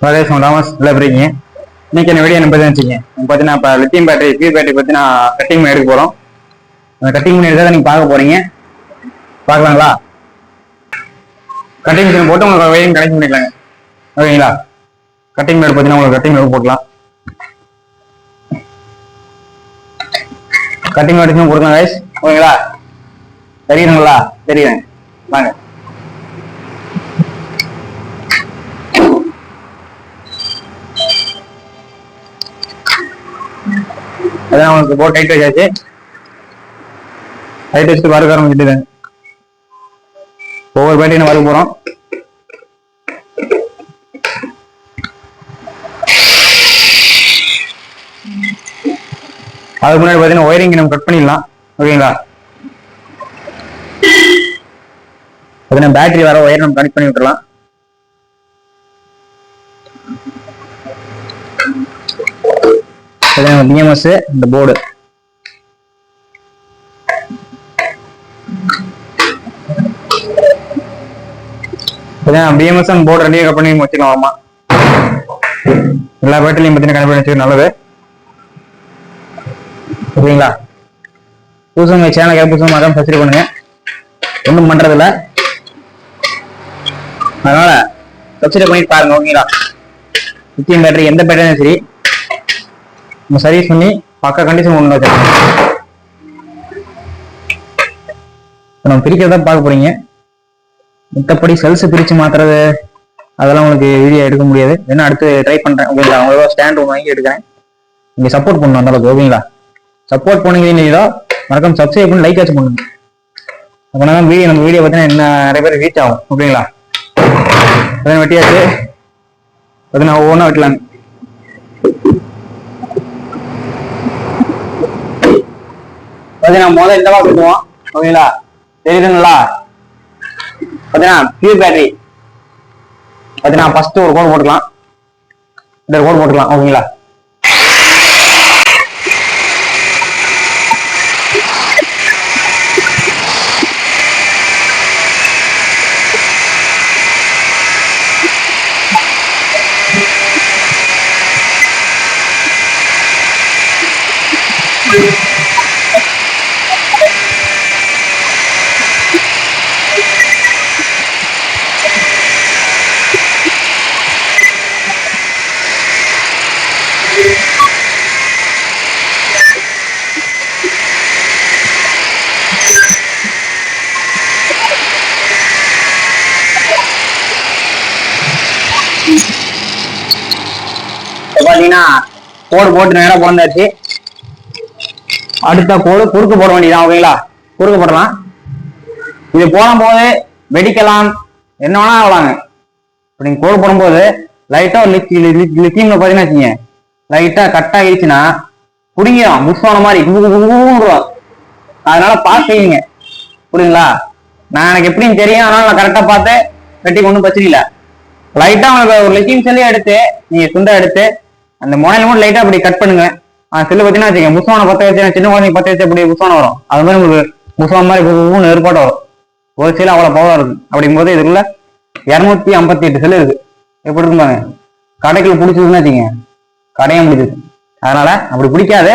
பிரதேசம் Thomas நல்லா இன்னைக்கு என்ன வீடியோ என்ன பத்தி வச்சுங்க பார்த்தீங்கன்னா இப்போ லித்தியம் பேட்டரி பியூ பேட்டரி பற்றி நான் கட்டிங் பண்ணி எடுக்க போகிறோம் அந்த கட்டிங் பண்ணி எடுத்தால் நீங்கள் பார்க்க போகிறீங்க பார்க்கலாங்களா? கட்டிங் மிஷின் போட்டு உங்களுக்கு வெயிங் கனெக்ட் பண்ணிக்கலாங்க. ஓகேங்களா? கட்டிங் மேட் பார்த்தீங்கன்னா உங்களுக்கு கட்டிங் மேடு போடலாம் கட்டிங் மேட் கொடுக்கலாம் கைஸ் ஓகேங்களா? தெரியுதுங்களா? தெரியுதுங்க. வாங்க. அதான் உங்களுக்கு போட் டைட் வச்சாச்சு. டைட் வச்சுட்டு வறுக்க ஆரம்பிச்சுட்டு ஒவ்வொரு பேட்டையும் நான் வறுக்க போறோம். அதுக்கு முன்னாடி பார்த்தீங்கன்னா ஒயரிங் நம்ம கட் பண்ணிடலாம். ஓகேங்களா பார்த்தீங்கன்னா பேட்டரி வர ஒயர் நம்ம கனெக்ட் பண்ணி விட்டுறலாம் பிஎம்எஸ் இந்த போர்டு பிஎம்எஸ் அந்த போர்டு ரெண்டையும் கட் பண்ணி வச்சுக்கலாம் ஆமா எல்லா பேட்டரிலையும் பத்தின கனெக்ட் பண்ணி வச்சுக்க நல்லது ஓகேங்களா புதுசவங்க சேனல் புதுசு மரம் ஃபஸ்ட்டு பண்ணுங்க. ஒன்றும் பண்ணுறதில்ல அதனால் சப்ஸ்கிரைப் பண்ணிட்டு பாருங்க ஓகேங்களா? லித்தியம் பேட்டரி எந்த பேட்டரியும் சரி. நம்ம சர்வீஸ் பண்ணி பக்கா கண்டிஷன் கொண்டு வச்சிருக்கோம். இப்போ நம்ம பிரிக்கிறதா பார்க்க போறீங்க. மற்றபடி செல்ஸ் பிரித்து மாத்துறது அதெல்லாம் உங்களுக்கு வீடியோ எடுக்க முடியாது. வேணா அடுத்து ட்ரை பண்ணுறேன் ஓகேங்களா அவங்களோட ஸ்டாண்ட் ஒன்று வாங்கி எடுக்கிறேன். நீங்கள் சப்போர்ட் பண்ணணும் அந்த அளவுக்கு ஓகேங்களா சப்போர்ட் பண்ணீங்கன்னா மறக்காம சப்ஸ்கிரைப் பண்ணி லைக் ஆச்சு பண்ணுங்க. அப்படின்னா வீடியோ நம்ம வீடியோ பார்த்தீங்கன்னா என்ன நிறைய பேர் ரீச் ஆகும். ஓகேங்களா? வெட்டியாச்சு. பார்த்தீங்கன்னா ஒவ்வொன்றா வெட்டலாங்க பார்த்தீங்கன்னா முதல்ல இந்த மாதிரி ஓகேங்களா? தெரியுதுங்களா? பார்த்தீங்கன்னா பியூர் பேட்டரி பார்த்தீங்கன்னா ஃபர்ஸ்ட் ஒரு கோடு போட்டுக்கலாம். இந்த கோடு போட்டுக்கலாம். ஓகேங்களா? இப்ப பாத்தீங்கன்னா கோடு போட்டு நேரம் பிறந்தாச்சு. அடுத்த கோடு குறுக்கு போட வேண்டியதான் ஓகேங்களா? குறுக்கு போடலாம். இது போடும் போது வெடிக்கலாம் என்ன வேணா ஆகலாங்க. இப்ப நீங்க கோடு போடும்போது லைட்டா ஒரு லித்தியம்ல பாத்தீங்கன்னா வச்சுங்க லைட்டா கட் ஆகிடுச்சுன்னா புடிங்கிடும் புஷ் ஆன மாதிரி குபு அதனால பார்த்து செய்யுங்க. புரியுங்களா நான் எனக்கு எப்படின்னு தெரியும். அதனால நான் கரெக்டா பார்த்து வெட்டி ஒன்றும் பிரச்சனை இல்லை லைட்டா உங்களுக்கு ஒரு லித்தியம் சொல்லி எடுத்து நீங்க துண்டை எடுத்து அந்த முனையில மட்டும் லைட்டா அப்படி கட் பண்ணுங்க. செல்லு பார்த்தீங்கன்னா வச்சுங்க முசவான பத்த வச்சு சின்ன குழந்தைங்க பத்த வச்சு அப்படி முசுவான வரும். அது மாதிரி உங்களுக்கு முசுவான் மாதிரி மூணு ஏற்பாடு வரும். ஒரு செல்லு அவ்வளவு பவர் இருக்கு. அப்படிங்கும்போது இதுக்குள்ள இருநூத்தி ஐம்பத்தி எட்டு செல்லு இருக்கு. எப்படி இருக்கும் பாருங்க. கடைக்குள்ள பிடிச்சதுன்னு வச்சுங்க கடையும் பிடிச்சது அதனால அப்படி பிடிக்காது.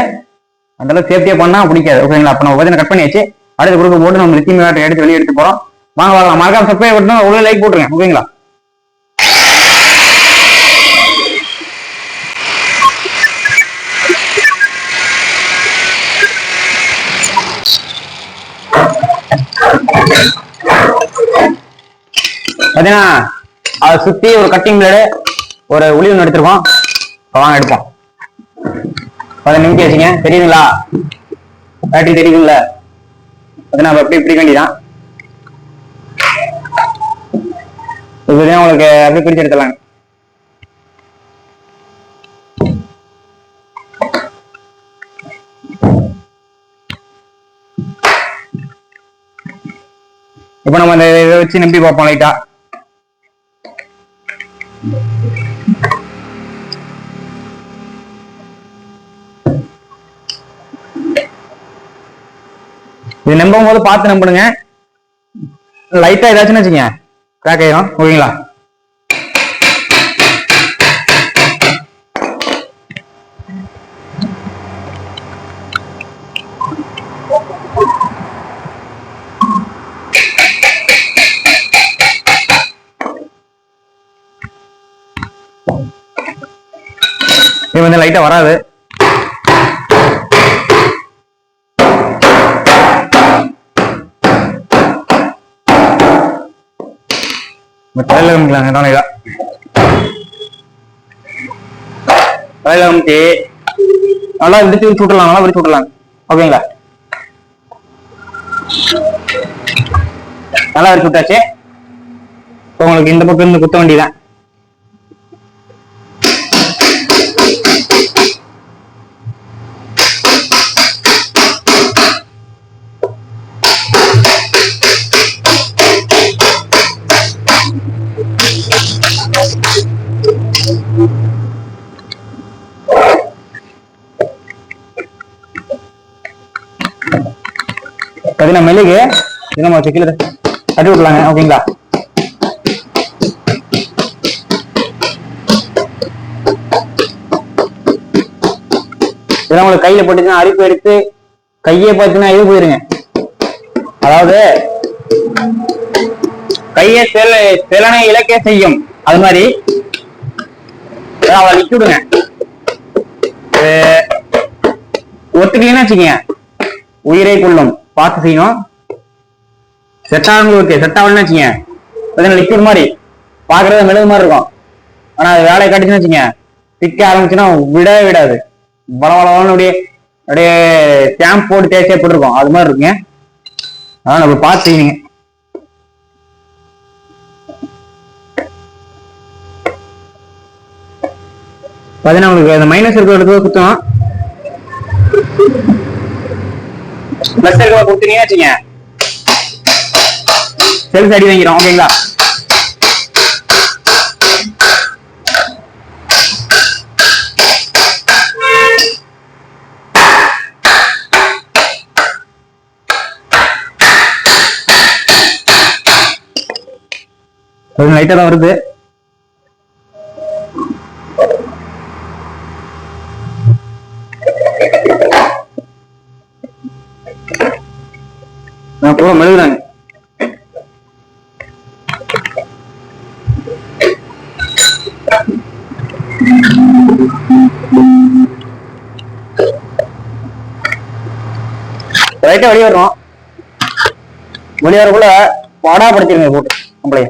அந்த அளவுக்கு சேஃப்டியா பண்ணா பிடிக்காது. ஓகேங்களா அப்ப நம்ம பார்த்தீங்கன்னா கட் பண்ணியாச்சு. அடுத்த குரூப் போட்டு நம்ம லித்தியம் எடுத்து வெளியே எடுத்து போறோம். வாங்க வாங்க. மறக்காம சப்ஸ்கிரைப் பண்ணி உள்ள லைக் போட்டுருங்க. ஓகேங்களா பாத்தீங்கன்னா அதை சுத்தி ஒரு கட்டிங் பிளேடு ஒரு உளி ஒன்று எடுத்திருக்கோம். இப்போ வாங்க எடுப்போம். பதினஞ்சு நிமிஷம் வச்சுங்க. தெரியுதுங்களா? பேட்டரி தெரியுதுல்ல பார்த்தீங்கன்னா அப்படி பிடிக்க வேண்டியதான் இதுதான் உங்களுக்கு அப்படி பிரிச்சு எடுத்துலாங்க இப்போ நம்ம இந்த இதை வச்சு நம்பி பார்ப்போம் லைட்டா இது நம்பும் போது பார்த்து நம்புனுங்க. லைட்டா ஏதாச்சுன்னு வச்சுக்கோங்க. கிராக் ஆயிரும். ஓகேங்களா? இது வந்து லைட்டா வராது. தலையில கமிக்கலாங்க நல்லா விரிச்சு விரிச்சு விட்டுலாம் நல்லா விரிச்சு விட்டுலாம் ஓகேங்களா? நல்லா விரிச்சு விட்டாச்சு. உங்களுக்கு இந்த பக்கம் இருந்து குத்த வேண்டியதான் பார்த்தீங்கன்னா மெழுகு? இது வச்சு கீழே தட்டி விடலாங்க ஓகேங்களா? இதெல்லாம் உங்களுக்கு கையில போட்டுச்சுன்னா அரிப்பு எடுத்து கையே பார்த்தீங்கன்னா இது போயிருங்க. அதாவது கையை செல செலனை இலக்கே செய்யும். அது மாதிரி அவளை அவளை விட்டுடுங்க ஒத்துக்கலன்னு வச்சுக்கீங்க. உயிரை கொள்ளும் பார்த்து செய்யணும். செட் ஆகணும் ஓகே செட் ஆகணும்னு வச்சுங்க பார்த்தீங்கன்னா லிக்விட் மாதிரி பார்க்கறது மெழுகு மாதிரி இருக்கும். ஆனா அது வேலையை கட்டிச்சுன்னு வச்சுங்க திக்க ஆரம்பிச்சுன்னா விடவே விடாது. வள வளவளன்னு அப்படியே அப்படியே ஸ்டாம்ப் போட்டு தேய்ச்சே போட்டிருக்கோம். அது மாதிரி இருக்குங்க. அதான் நம்ம பார்த்து செய்யணுங்க. பார்த்தீங்கன்னா உங்களுக்கு அந்த மைனஸ் இருக்கிற இடத்துல பிளஸ் இருக்கிற வச்சுங்க செல்ஸ் அடி வாங்கிடும் ஓகேங்களா லைட்டாக தான் வருது. நான் மெழுகுறாங்க. ரைட்டா வெளியே வருவோம். வெளியே வரக்குள்ள வடா படுத்திருங்க போட்டு நம்மளைய.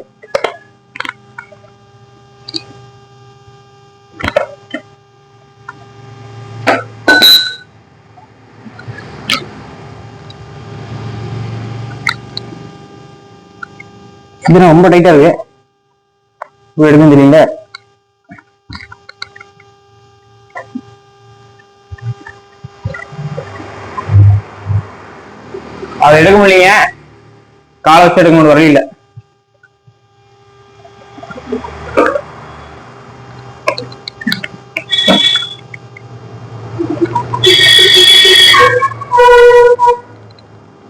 இது ரொம்ப டைட்டா இருக்கு. இப்போ எடுக்கும் தெரியல அதை எடுக்க முடியல காலை வச்சு எடுக்க முடியும் வரையில இல்ல.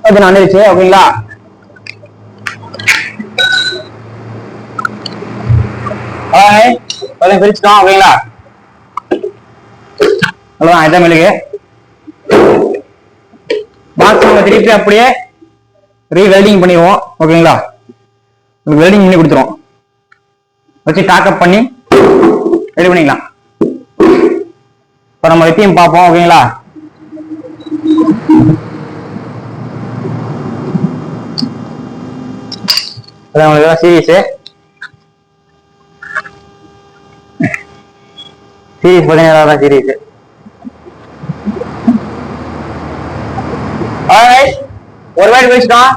அது நினைச்சு ஓகேங்களா? ஹாய் கொஞ்சம் பிரிச்சுட்டோம் ஓகேங்களா அவ்வளோதான் இதான் மிளகு பாக்ஸ் நம்ம திருப்பி அப்படியே ரீ வெல்டிங் பண்ணிடுவோம். ஓகேங்களா? உங்களுக்கு வெல்டிங் பண்ணி கொடுத்துருவோம். வச்சு டாக்கப் பண்ணி ரெடி பண்ணிக்கலாம். இப்போ நம்ம வெட்டியும் பார்ப்போம் ஓகேங்களா? அதான் உங்களுக்கு சீரியஸு சீரீஸ் பதினேழாவது தான் சீரியஸ் ஒரு வாட்டி பேசிட்டோம்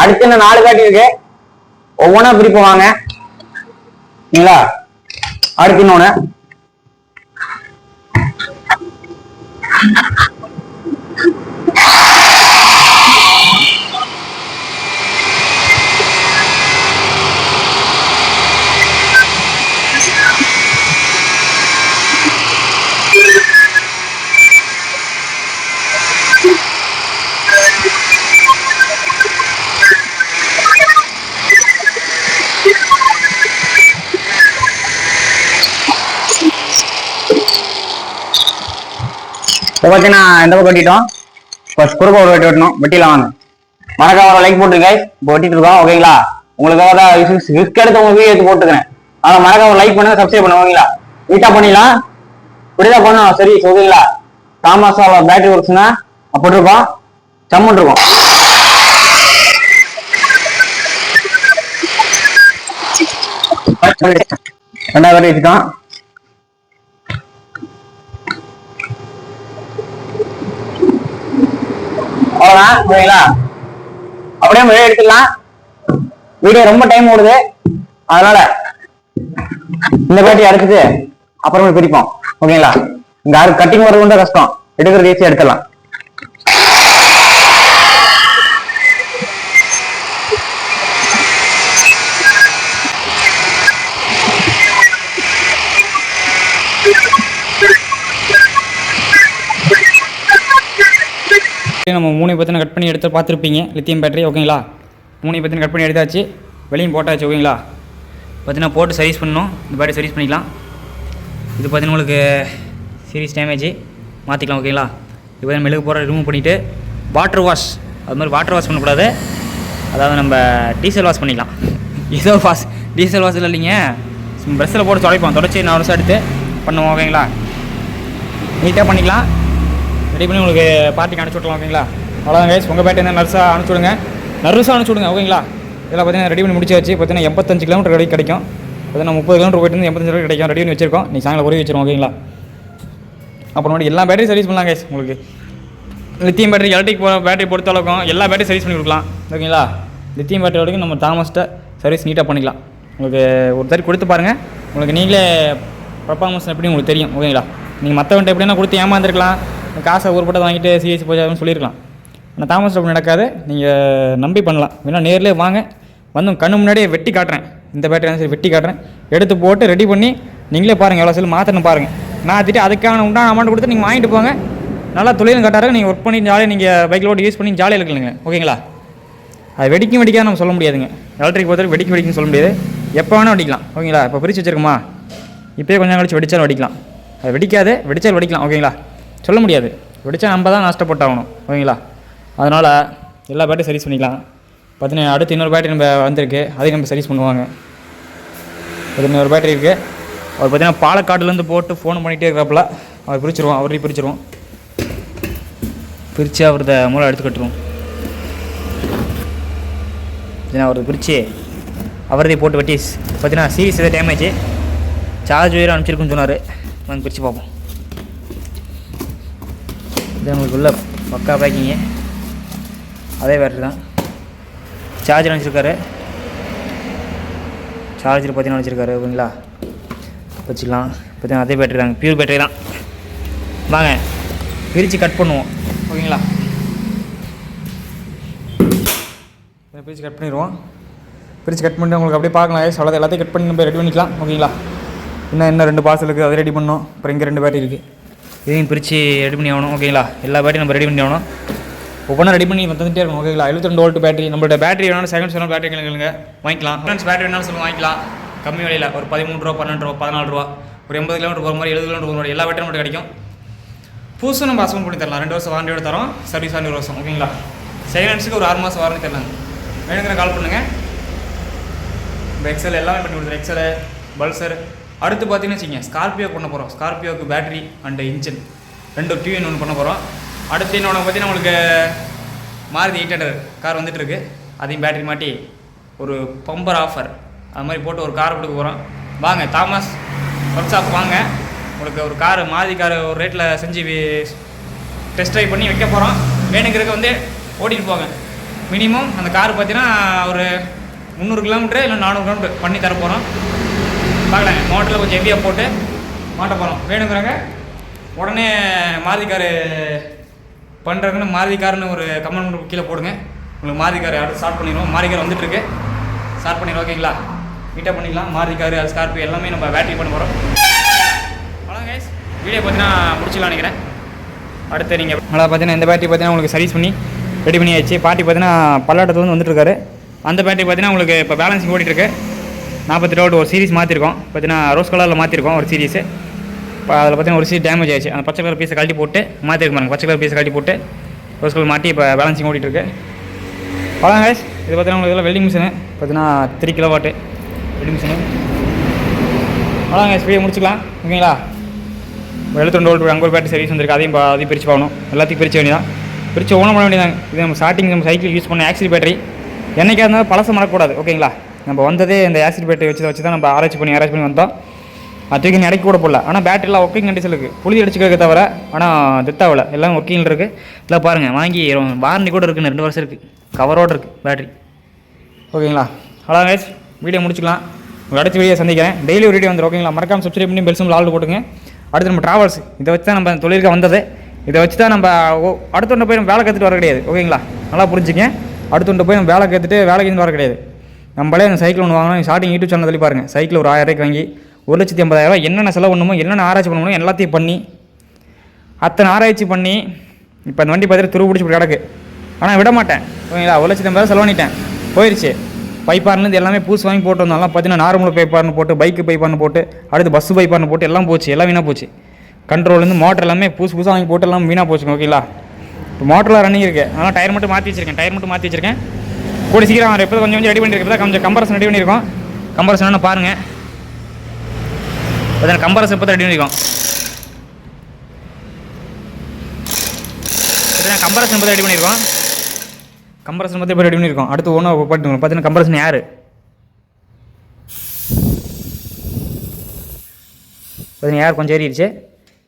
அடுத்து இந்த நாலு காட்டி இருக்கு. ஒவ்வொன்றா பிரிப்பு வாங்க. சரிங்களா அடுத்து இன்னொன்னு. இப்போ பார்த்தீங்கன்னா இந்த பக்கம் வெட்டிட்டோம். ஃபர்ஸ்ட் குறுக்க ஒரு வெட்டி வெட்டணும். வெட்டிலாம் வாங்க. மறக்காம ஒரு லைக் போட்டுருங்க. இப்போ வெட்டிட்டு இருக்கோம். ஓகேங்களா உங்களுக்காக தான் ரிஸ்க் எடுத்து உங்க வீடியோ எடுத்து போட்டுக்கிறேன். ஆனால் மறக்காம லைக் பண்ணுங்க சப்ஸ்கிரைப் பண்ணுங்க ஓகேங்களா நீட்டா பண்ணிடலாம். இப்படிதான் பண்ணணும். சரி ஓகேங்களா தாமாஸ் பேட்டரி ஒர்க்ஸ்னா அப்படி இருக்கும் சம்மன் இருக்கும். ரெண்டாவது பேட்டரி வச்சுட்டோம் அவ்வளோதான் அப்படியே வெளியே எடுத்துக்கலாம் வீடியோ ரொம்ப டைம் ஓடுது. அதனால இந்த பேட்டரி அடைச்சிட்டு அப்புறமே பிரிப்போம். ஓகேங்களா? இங்க கட்டிங் வர்றது வந்து கஷ்டம். எடுக்கிறது ஈஸியா எடுத்துடலாம். நம்ம மூணு பத்தின கட் பண்ணி எடுத்து பார்த்துருப்பீங்க. லித்தியம் பேட்டரி ஓகேங்களா மூணு பத்தின கட் பண்ணி எடுத்தாச்சு. வெளியும் போட்டாச்சு ஓகேங்களா பார்த்தீங்கன்னா போட்டு சர்வீஸ் பண்ணணும். இந்த பேட்டரி சர்வீஸ் பண்ணிக்கலாம். இது பார்த்தீங்கன்னா உங்களுக்கு சீரியஸ் டேமேஜ் மாற்றிக்கலாம் ஓகேங்களா இது பார்த்தீங்கன்னா மெழுகு போகிற ரிமூவ் பண்ணிவிட்டு வாட்டர் வாஷ் அது மாதிரி வாட்டர் வாஷ் பண்ணக்கூடாது. அதாவது நம்ம டீசல் வாஷ் பண்ணிக்கலாம். ஏதோ வாஷ் டீசல் வாஷ் இல்லைங்க. ப்ரெஷ்ஷில் போட்டு துடைப்போம். தொடச்சி நான் வருஷம் எடுத்து பண்ணுவோம் ஓகேங்களா நீட்டாக பண்ணிக்கலாம். ரெடி பண்ணி உங்களுக்கு பார்ட்டிக்கு அனுப்பிச்சி விட்றலாம் ஓகேங்களா? அவ்வளோதான் கைஸ் உங்கள் பேட்டை நர்ஸாக அனுப்பிச்சி விடுங்க. நர்ஸாக அனுப்பிச்சி விடுங்க ஓகேங்களா? இதெல்லாம் பார்த்தீங்கன்னா ரெடி பண்ணி முடிச்சாச்சு. பார்த்தீங்கன்னா எண்பத்தஞ்சு கிலோமீட்டர் வரைக்கும் கிடைக்கும். பார்த்தீங்கன்னா முப்பது கிலோமீட்டர் போயிட்டு எண்பத்தஞ்சு வரைக்கும் கிடைக்கும். ரெடி பண்ணி வச்சிருக்கோம். நீ சாயங்காலம் உருவி வச்சிருவோம் ஓகேங்களா? அப்புறமேட்டு எல்லா பேட்டரி சர்வீஸ் பண்ணலாம் கைஸ் உங்களுக்கு. லித்தியம் பேட்டரி எலக்ட்ரிக் பேட்டரி பொறுத்த அளவுக்கும் எல்லா பேட்டரி சர்வீஸ் பண்ணி கொடுக்கலாம் ஓகேங்களா? லித்தியம் பேட்டரி வரைக்கும் நம்ம தாமஸ்ட்டை சர்வீஸ் நீட்டாக பண்ணிக்கலாம். உங்களுக்கு ஒரு தடவை கொடுத்து பாருங்கள் உங்களுக்கு நீங்களே பர்ஃபார்மன்ஸ் எப்படி உங்களுக்கு தெரியும் ஓகேங்களா? நீங்கள் மற்றவன்ட்ட எப்படின்னா கொடுத்து ஏமாந்துருக்கலாம். காசை ஊர்பட்டை வாங்கிட்டு சிஎஸ்சி போய் சொல்லியிருக்கலாம். ஆனால் தாமஸ் அப்படி நடக்காது. நீங்கள் நம்பி பண்ணலாம். வேணால் நேர்லேயே வாங்க. வந்து கண்ணு முன்னாடியே வெட்டி காட்டுறேன். இந்த பேட்டரி சரி வெட்டி காட்டுறேன். எடுத்து போட்டு ரெடி பண்ணி நீங்களே பாருங்கள் எவ்வளோ சொல்லி மாற்றணும் பாருங்கள் மாற்றிட்டு அதுக்கான உண்டான அமௌண்ட் கொடுத்து நீங்கள் வாங்கிட்டு போங்க. நல்லா தொழிலும் கட்டாரு நீங்கள் ஒர்க் பண்ணி ஜாலியாக நீங்கள் பைக்கில் ஓட்டி யூஸ் பண்ணி ஜாலியாக இருக்கலங்க ஓகேங்களா? அது வெடிக்கும் வெடிக்காத நம்ம சொல்ல முடியாதுங்க. எலக்ட்ரிக் பொறுத்தவரை வெடிக்கும் வெடிக்கும் சொல்ல முடியாது. எப்போ வேணால் வெடிக்கலாம். ஓகேங்களா? இப்போ பிரித்து வச்சிருக்குமா? இப்போயே கொஞ்சம் கழிச்சு வெடிச்சாலும் வெடிக்கலாம். அது வெடிக்காது. வெடிச்சாலும் வெடிக்கலாம். ஓகேங்களா? சொல்ல முடியாது. வெடிச்சா நம்ம தான் நஷ்டப்பட்டாகணும். ஓகேங்களா? அதனால் எல்லா பேட்டையும் சர்வீஸ் பண்ணிக்கலாம். பார்த்தீங்கன்னா அடுத்து இன்னொரு பேட்டரி நம்ம வந்திருக்கு. அதையும் நம்ம சர்வீஸ் பண்ணுவாங்க. அது இன்னொரு பேட்டரி இருக்குது அவர் பார்த்தீங்கன்னா பாலக்காடுலேருந்து போட்டு ஃபோன் பண்ணிகிட்டே இருக்கிறப்பல. அவர் பிரிச்சிருவோம். அவரையும் பிரிச்சிருவோம். பிரித்து அவரது மூளை எடுத்து கட்டுருவோம் பார்த்தீங்கன்னா அவரது பிரித்து அவரதே போட்டு வெட்டி பார்த்தீங்கன்னா சீரிஸ் எதாவது டேமேஜ் சார்ஜ் வேறு அனுப்பிச்சிருக்குன்னு சொன்னார். நாங்கள் பிரித்து பார்ப்போம். இது உங்களுக்கு உள்ள பக்கா பேக்கிங்கு அதே பேட்டரி தான். சார்ஜர் அனுப்பிச்சிருக்காரு சார்ஜர் பார்த்தீங்கன்னா வச்சுருக்காரு ஓகேங்களா? வச்சுக்கலாம். பார்த்தீங்கன்னா அதே பேட்டரி தாங்க. பியூர் பேட்டரி தான். வாங்க. பிரித்து கட் பண்ணுவோம். ஓகேங்களா? பிரித்து கட் பண்ணிடுவோம். பிரித்து கட் பண்ணிட்டு உங்களுக்கு அப்படியே பார்க்கலாம். ஐஸ் அவ்வளோ எல்லாத்தையும் கட் பண்ணி நம்ம ரெடி பண்ணிக்கலாம். ஓகேங்களா? இன்னும் இன்னும் ரெண்டு பார்சல் இருக்குது அதை ரெடி பண்ணணும். அப்புறம் இங்கே ரெண்டு பேட்டரி இருக்குது இதையும் பிரித்து ரெடி பண்ணி ஆகணும் ஓகேங்களா எல்லா பேட்டரியும் நம்ம ரெடி பண்ணி ஆகணும். ஒவ்வொன்றா ரெடி பண்ணி வந்துட்டே இருக்கணும் ஓகேங்களா எழுபத்தி ரெண்டு வோல்ட் பேட்டரி நம்மளோட பேட்டரி வேணாலும் செகண்ட் சொன்ன பேட்டரி கேளுங்க வாங்கிக்கலாம். ஃப்ரெண்ட்ஸ் பேட்டரி வேணாலும் சொல்லி வாங்கிக்கலாம். கம்மி விலையில் ஒரு பதிமூணு ரூபா பன்னெண்டு ரூபா பதினாலு ரூபா. ஒரு எண்பது கிலோமீட்டர் போகிற மாதிரி எழுபது கிலோமீட்டர் போகிற மாதிரி எல்லா பேட்டரியும் மட்டும் கிடைக்கும். புதுசு நம்ம அசம் பண்ணி தரலாம். ரெண்டு வருஷம் வாரண்டியோட தரோம். சர்வீஸ் வாரண்டி ஒரு வருஷம் ஓகேங்களா செகண்ட் ஹேண்ட்ஸுக்கு ஒரு ஆறு மாதம் வாரண்டி தரலாங்க. வேணுங்கிற கால் பண்ணுங்கள் இப்போ எக்ஸல் எல்லாமே பண்ணி கொடுத்துரு எக்ஸல் பல்சர் அடுத்து பார்த்தீங்கன்னு வச்சுங்க ஸ்கார்பியோ பண்ண போகிறோம் ஸ்கார்பியோக்கு பேட்டரி அண்ட் இன்ஜின் ரெண்டு டியூன் ஒன்று பண்ண போகிறோம் அடுத்து இன்னொன்று பார்த்தீங்கன்னா உங்களுக்கு மாருதி எயிட் ஹண்ட்ரட் கார் வந்துட்டு இருக்கு. அதையும் பேட்டரி மாட்டி ஒரு பம்பர் ஆஃபர் அது மாதிரி போட்டு ஒரு கார் கொடுக்க போகிறோம் வாங்க தாமஸ் ஒர்க் ஷாப் வாங்க. உங்களுக்கு ஒரு கார் மாருதி கார் ஒரு ரேட்டில் செஞ்சு டெஸ்ட் ட்ரைவ் பண்ணி வைக்க போகிறோம் வேணுங்கிறதுக்கு வந்து ஓட்டிகிட்டு போங்க. மினிமம் அந்த கார் பார்த்தீங்கன்னா ஒரு முந்நூறு கிலோமீட்டர் இல்லை நானூறு கிலோமீட்டர் பண்ணி தர போகிறோம் பார்க்கலாங்க. மோட்டரில் கொஞ்சம் ஹெவியாக போட்டு மாட்ட போகிறோம் வேணுங்கிறாங்க உடனே மாருதி காரு பண்ணுறதுன்னு மாருதி காருன்னு ஒரு கமெண்ட் கீழே போடுங்க. உங்களுக்கு மாருதி அடுத்து ஸ்டார்ட் பண்ணிடுவோம். மாருதி கார் வந்துட்டுருக்கு ஸ்டார்ட் பண்ணிடுவோம் ஓகேங்களா மீட்டாக பண்ணிக்கலாம். மாருதி காரு அது ஸ்கார்பியோ எல்லாமே நம்ம பேட்டரி பண்ண போகிறோம் அவ்வளோ கைஸ் வீடியோ பார்த்தீங்கன்னா முடிச்சுக்கலாம் நினைக்கிறேன். அடுத்து நீங்கள் நல்லா பார்த்தீங்கன்னா இந்த பேட்டரி பார்த்தீங்கன்னா உங்களுக்கு சர்வீஸ் பண்ணி ரெடி பண்ணியாச்சு. பாட்டி பார்த்தீங்கன்னா பல்லாட்டத்துலேருந்து வந்துட்டுருக்காரு. அந்த பேட்டரி பார்த்தீங்கன்னா உங்களுக்கு இப்போ பேலன்சிங் ஓடிட்டுருக்கு. நாற்பத்தி ரோடு ஒரு சீரிஸ் மாற்றிருக்கோம் பார்த்தீங்கன்னா ரோஸ் கலரில் மாற்றிருக்கோம் ஒரு சீரிஸு இப்போ அதில் பார்த்தீங்கன்னா ஒரு சீட் டேமேஜ் ஆயிடுச்சு. அந்த பச்சை கலர் பீஸை கழட்டி போட்டு மாற்றிருக்கு பாருங்க. பச்சை கலர் பீஸை கழட்டி போட்டு ரோஸ் கலர் மாட்டி இப்போ பேலன்சிங் ஓட்டிகிட்டு அவ்வளோ guys. இது பார்த்தீங்கன்னா உங்களுக்கு இதெல்லாம் வெல்டிங் மிஷினு பார்த்தீங்கன்னா three kilo watt welding machine அவ்வளோங்க ஸ்பீடை முடிச்சுக்கலாம். ஓகேங்களா? எழுபத்தி ரெண்டு வோல்ட் அங்கே ஒரு பேட்டரி சர்வீஸ் வந்திருக்கு. அதையும் அதையும் பிரித்து பார்க்கணும். எல்லாத்தையும் பிரித்து வேண்டியதான் பிரித்து ஓனம் பண்ண வேண்டியதாங்க இது நம்ம ஸ்டார்டிங் நம்ம சைக்கிள் யூஸ் பண்ண ஆக்சிட் பேட்டரி என்றைக்காக இருந்தாலும் பழசம் மறக்கக்கூடாது. ஓகேங்களா? நம்ம வந்ததே இந்த ஆசிட் பேட்டரி வச்சு வச்சு தான் நம்ம ஆராய்ச்சி பண்ணி ஆராய்ச்சி பண்ணி வந்தோம். அது தூக்கி இடைக்கு கூட போடல. ஆனால் பேட்டரிலாம் ஒர்க்கிங் கண்டிஷன் இருக்குது புளி அடிச்சுக்கிறத தவிர ஆனால் தித்தாவில் எல்லாம் ஒர்க்கிங்கில் இருக்குது இல்லை பாருங்கள் வாங்கி வாரண்டி கூட இருக்குன்னு ரெண்டு வருஷம் இருக்குது கவரோடு இருக்குது பேட்டரி ஓகேங்களா? ஹலோ கேஸ் வீடியோ முடிச்சுக்கலாம். உங்கள் அடுத்த வீடியோ சந்திக்கிறேன். டெய்லி ஒரு வீடியோ வந்துடும் ஓகேங்களா? மறக்காமல் சப்ஸ்கிரைப் பண்ணி பெல்ஸும் ஆள் போட்டுங்க. அடுத்து நம்ம ட்ராவல்ஸ் இதை வச்சு தான் நம்ம தொழிலுக்கு வந்தது. இதை வச்சு தான் நம்ம அடுத்த ஒன்று போய் நம்ம வேலை கற்றுட்டு வர கிடையாது. ஓகேங்களா? நல்லா புரிஞ்சுங்க ஒன்று போய் நம்ம வேலை கற்றுட்டு வேலைக்கு வர கிடையாது. நம்மளே அந்த சைக்கிள் ஒன்று வாங்கணும் ஸ்டார்டிங் யூடியூப் சேனல் சொல்லி பாருங்கள் சைக்கிள் ஒரு ஆயிரம் ரூபாய்க்கு வாங்கி ஒரு லட்சத்தி ஐம்பதாயிரம் என்னென்ன செலவு பண்ணணுமோ என்னென்ன ஆராய்ச்சி பண்ணணுமோ எல்லாத்தையும் பண்ணி அத்தனை ஆராய்ச்சி பண்ணி இப்போ அந்த வண்டி பார்த்துட்டு துரு பிடிச்சி கிடக்கு. ஆனால் விட மாட்டேன். ஓகேங்களா ஒரு லட்சத்தி ஐம்பதாயிரம் செலவு பண்ணிட்டேன். போயிடுச்சு பைப்பார்லேருந்து எல்லாமே பூசு வாங்கி போட்டு வந்தாலும் பார்த்தீங்கன்னா நார்மல் பைப்பார்னு போட்டு பைக்கு பைப்பார்னு போட்டு அடுத்து பஸ்ஸு பைப்பார்னு போட்டு எல்லாம் போச்சு. எல்லாம் வீணாக போச்சு. கண்ட்ரோல்லேருந்து மோட்டர் எல்லாமே புதுசு புதுசாக வாங்கி போட்டு எல்லாம் வீணாக போச்சு ஓகேங்களா இப்போ மோட்டரில் ரன்னிங் இருக்குது அதனால் டயர் மட்டும் மாற்றி வச்சிருக்கேன். டயர் மட்டும் மாற்றி வச்சிருக்கேன். கூட சீக்கிரம் இப்போ கொஞ்சம் கொஞ்சம் ரெடி பண்ணியிருக்கேன் கொஞ்சம் கம்பரசன் ரெடி பண்ணியிருக்கோம். கம்பரசன் பாருங்கள் பார்த்தீங்கன்னா கம்பரசன் இப்போ ரெடி பண்ணியிருக்கோம். பார்த்தீங்கன்னா கம்பரசன் பற்றி ரெடி பண்ணியிருக்கோம். கம்பரசன் பற்றி இப்போ ரெடி பண்ணியிருக்கோம். அடுத்து ஒன்றா போட்டு பார்த்தீங்கன்னா கம்பரசன் யார்? பார்த்தீங்கன்னா யார் கொஞ்சம் ஏறிடுச்சு.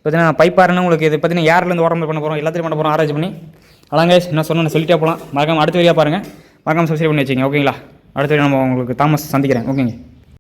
பார்த்தீங்கன்னா பைப்பாருன்னு உங்களுக்கு இது பார்த்தீங்கன்னா யார்லேருந்து உடம்பு பண்ண போகிறோம் எல்லாத்தையும் பண்ண போகிறோம் ஆராய்ச்சி பண்ணி. அதாங்க என்ன சொன்னேன் சொல்லிட்டே போகலாம் மறக்காமல் அடுத்த வழியாக பாருங்கள் மறக்காமல் சப்ஸ்கிரைப் பண்ணி வச்சுங்க ஓகேங்களா? அடுத்த நம்ம உங்களுக்கு தாமஸ் சந்திக்கிறேன். ஓகேங்க.